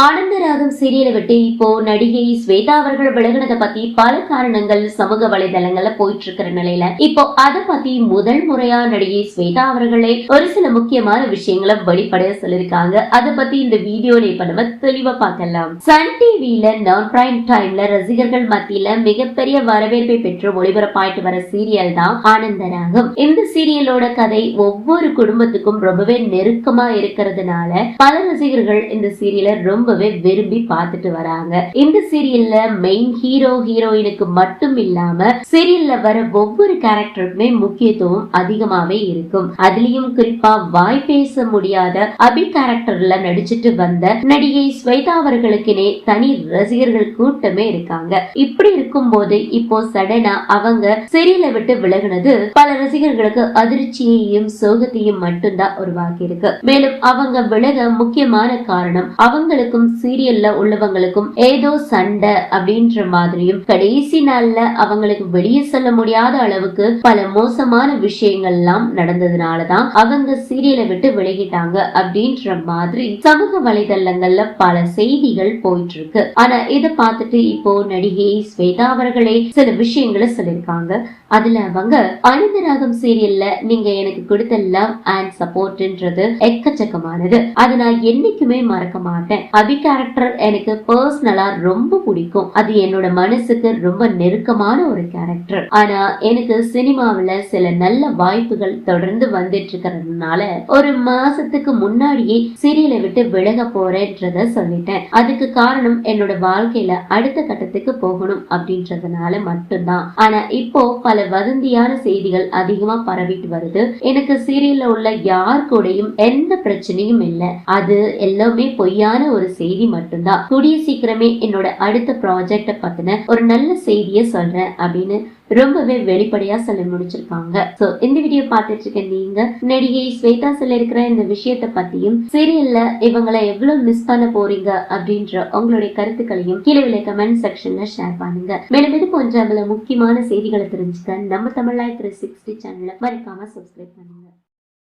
ஆனந்தராகம் சீரியலை விட்டு இப்போ நடிகை ஸ்வேதா அவர்கள் விலகினதை பத்தி பல காரணங்கள் சமூக வலைதளங்கள்ல போயிட்டு இருக்கிற நிலையில. இப்போ அதை பத்தி முதல் முறையா நடிகை ஸ்வேதா அவர்களே ஒரு சில முக்கியமான விஷயங்களை வெளிப்படைய சொல்லிருக்காங்க அதை பத்தி இந்த வீடியோல இப்ப நம்ம தெளிவா பார்க்கலாம். சன் டிவில நான் பிரைம் டைம்ல ரசிகர்கள் மத்தியில மிகப்பெரிய வரவேற்பை பெற்று ஒளிபரப்பாயிட்டு வர சீரியல் தான் ஆனந்தராகம். இந்த சீரியலோட கதை ஒவ்வொரு குடும்பத்துக்கும் ரொம்பவே நெருக்கமா இருக்கிறதுனால பல ரசிகர்கள் இந்த சீரியலை ரொம்ப ரொம்பவே விரும்பி பார்த்துட்டு வராங்க. இந்த சீரியல்ல மெயின் ஹீரோ ஹீரோயினுக்கு மட்டும் இல்லாம சீரியல்ல வர ஒவ்வொரு கேரக்டருக்குமே முக்கியத்துவம் அதிகமாவே இருக்கும். அதுலயும் குறிப்பா வாய் பேச முடியாத அபி கேரக்டர்ல நடிச்சிட்டு வந்த நடிகை ஸ்வேதா அவர்களுக்குனே தனி ரசிகர்கள் கூட்டமே இருக்காங்க. இப்படி இருக்கும்போது இப்போ சடனா அவங்க சீரியலை விட்டு விலகுனது பல ரசிகர்களுக்கு அதிர்ச்சியையும் சோகத்தையும் மட்டும்தான் உருவாக்கி இருக்கு மேலும் அவங்க விலக முக்கியமான காரணம் அவங்களுக்கு அவங்களுக்கும் சீரியல்ல உள்ளவங்களுக்கும் ஏதோ சண்டை அப்படின்ற மாதிரியும் கடைசி நாள்ல அவங்களுக்கு வெளியே சொல்ல முடியாத அளவுக்கு பல மோசமான விஷயங்கள் எல்லாம் நடந்ததுனாலதான் அவங்க சீரியலை விட்டு விலகிட்டாங்க அப்படின்ற மாதிரி சமூக வலைதளங்கள்ல பல செய்திகள் போயிட்டு இருக்கு ஆனா இதை பார்த்துட்டு இப்போ நடிகை ஸ்வேதா அவர்களே சில விஷயங்களை சொல்லியிருக்காங்க. அதுல அவங்க அனந்தராகம் சீரியல்ல நீங்க எனக்கு கொடுத்த லவ் அண்ட் சப்போர்ட்ன்றது எக்கச்சக்கமானது. அது நான் என்னைக்குமே மறக்க மாட்டேன். அபி கேரக்டர் எனக்கு பர்சனலா ரொம்ப பிடிக்கும். அது என்னோட மனசுக்கு ரொம்ப நெருக்கமான ஒரு கேரக்டர் ஆனா எனக்கு சினிமாவுல சில நல்ல வாய்ப்புகள் தொடர்ந்து வந்துட்டு இருக்கிறதுனால ஒரு மாசத்துக்கு முன்னாடியே சீரியலை விட்டு விலக போறேன்றத சொல்லிட்டேன். அதுக்கு காரணம் என்னோட வாழ்க்கையில அடுத்த கட்டத்துக்கு போகணும் அப்படின்றதுனால மட்டும்தான். ஆனா இப்போ பல வதந்தியான செய்திகள் அதிகமா பரவிட்டு வருது. எனக்கு சீரியல்ல உள்ள யார் கூடயும் எந்த பிரச்சனையும் இல்லை. அது எல்லாமே பொய்யான ஒரு செய்தி மட்டும்தான். கூடிய சீக்கிரமே என்னோட அடுத்த ப்ராஜெக்ட பத்தின ஒரு நல்ல செய்தியை சொல்றேன் அப்படின்னு ரொம்பவே வெளிப்படையா சொல்லி முடிச்சிருக்காங்க. சோ இந்த வீடியோ பார்த்துட்டு இருக்க நீங்க நடிகை ஸ்வேதா சொல்ல இருக்கிற இந்த விஷயத்த பத்தியும் சீரியல்ல இவங்களை எவ்வளவு மிஸ் பண்ண போறீங்க அப்படின்ற உங்களுடைய கருத்துக்களையும் கீழே உள்ள கமெண்ட் செக்ஷன்ல ஷேர் பண்ணுங்க. மேலும் இது போன்ற முக்கியமான செய்திகளை தெரிஞ்சுக்க நம்ம தமிழாய் த்ரீ சிக்ஸ்டி சேனலை மறக்காம சப்ஸ்கிரைப் பண்ணுங்க.